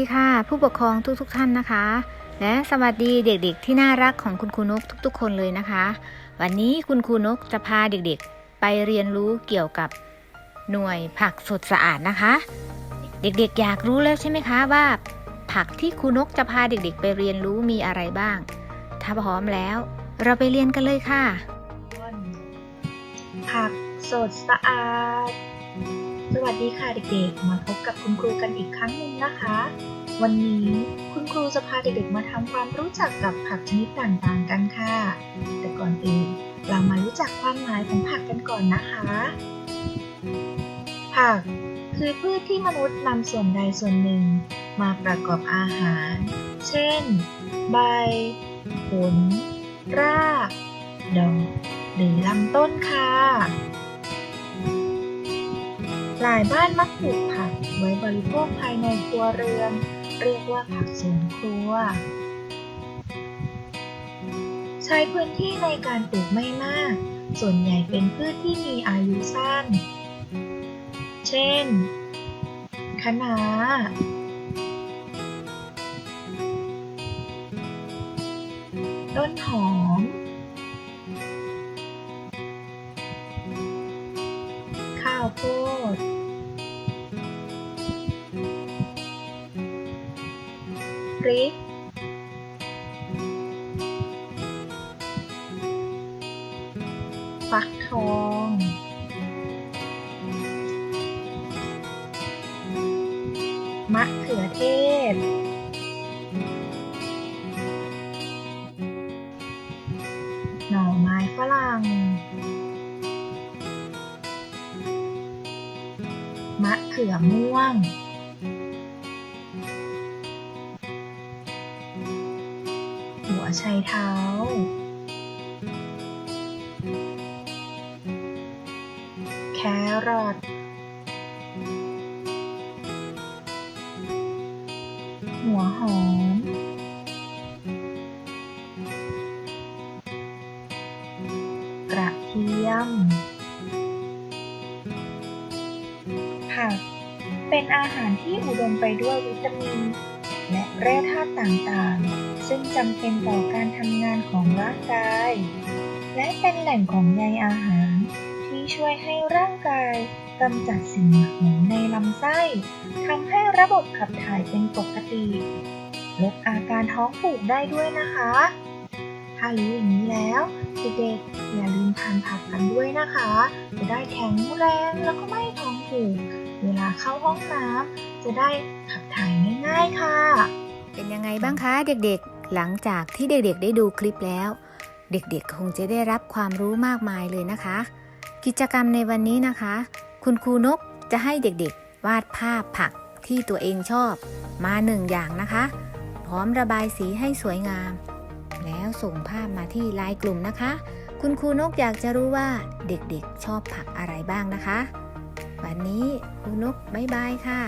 ีค่ะ ผู้ปกครองทุกๆทท่านนะคะ และสวัสดีเด็กๆ ที่น่ารักของคุณครูนกทุกๆ คนเลยนะคะ วันนี้คุณครูนกจะพาเด็กๆ ไปเรียนรู้เกี่ยวกับหน่วยผักสดสะอาดนะคะ เด็กๆ อยากรู้แล้วใช่ไหมคะว่า ผักที่ครูนกจะพาเด็กๆ ไปเรียนรู้มีอะไรบ้าง ถ้าพร้อมแล้ว เราไปเรียนกันเลยค่ะ ผักสดสะอาดสวัสดีค่ะเด็กๆ มาพบกับคุณครูกันอีกครั้งหนึ่งนะคะ วันนี้คุณครูจะพาเด็กๆมาทำความรู้จักกับผักชนิดต่างๆกันค่ะ แต่ก่อนอื่นเรามารู้จักความหมายของผักกันก่อนนะคะ ผัก คือพืชที่มนุษย์นำส่วนใดส่วนหนึ่ง มาประกอบอาหาร เช่น ใบ ผล ราก ดอก หรือลำต้นค่ะ หลายบ้านมักปลูกผักไว้บริโภคภายในครัวเรือน เรียกว่าผักสวนครัว ใช้พื้นที่ในการปลูกไม่มาก ส่วนใหญ่เป็นพืชที่มีอายุสั้น เช่น คะน้า ต้นหอม ข้าวโพด พริกฟักทอง มะเขือเทศ หน่อไม้ฝรั่ง มะเขือม่วง หัวไชเท้า แครอทหัวหอม กระเทียม ผัก เป็นอาหารที่อุดมไปด้วยวิตามิน และแร่ธาตุต่างๆ ซึ่งจำเป็นต่อการทำงานของร่างกาย และเป็นแหล่งของใยอาหาร ที่ช่วยให้ร่างกายกำจัดสิ่งหมักหมมในลำไส้ทำให้ระบบขับถ่ายเป็นปกติ ลดอาการท้องผูกได้ด้วยนะคะ ถ้ารู้อย่างนี้แล้วเด็กๆอย่าลืมทานผักกันด้วยนะคะ จะได้แข็งแรงแล้วก็ไม่ท้องผูก เวลาเข้าห้องน้ำ จะได้ขับถ่ายง่ายๆค่ะ เป็นยังไงบ้างคะเด็กๆ หลังจากที่เด็กๆ ได้ดูคลิปแล้ว เด็กๆ คงจะได้รับความรู้มากมายเลยนะคะ กิจกรรมในวันนี้นะคะ คุณครูนกจะให้เด็กๆ วาดภาพผักที่ตัวเองชอบ มาหนึ่งอย่างนะคะ พร้อมระบายสีให้สวยงาม แล้วส่งภาพมาที่ไลน์กลุ่มนะคะ คุณครูนกอยากจะรู้ว่าเด็กๆ ชอบผักอะไรบ้างนะคะ วันนี้ครูนกบ๊ายบายค่ะ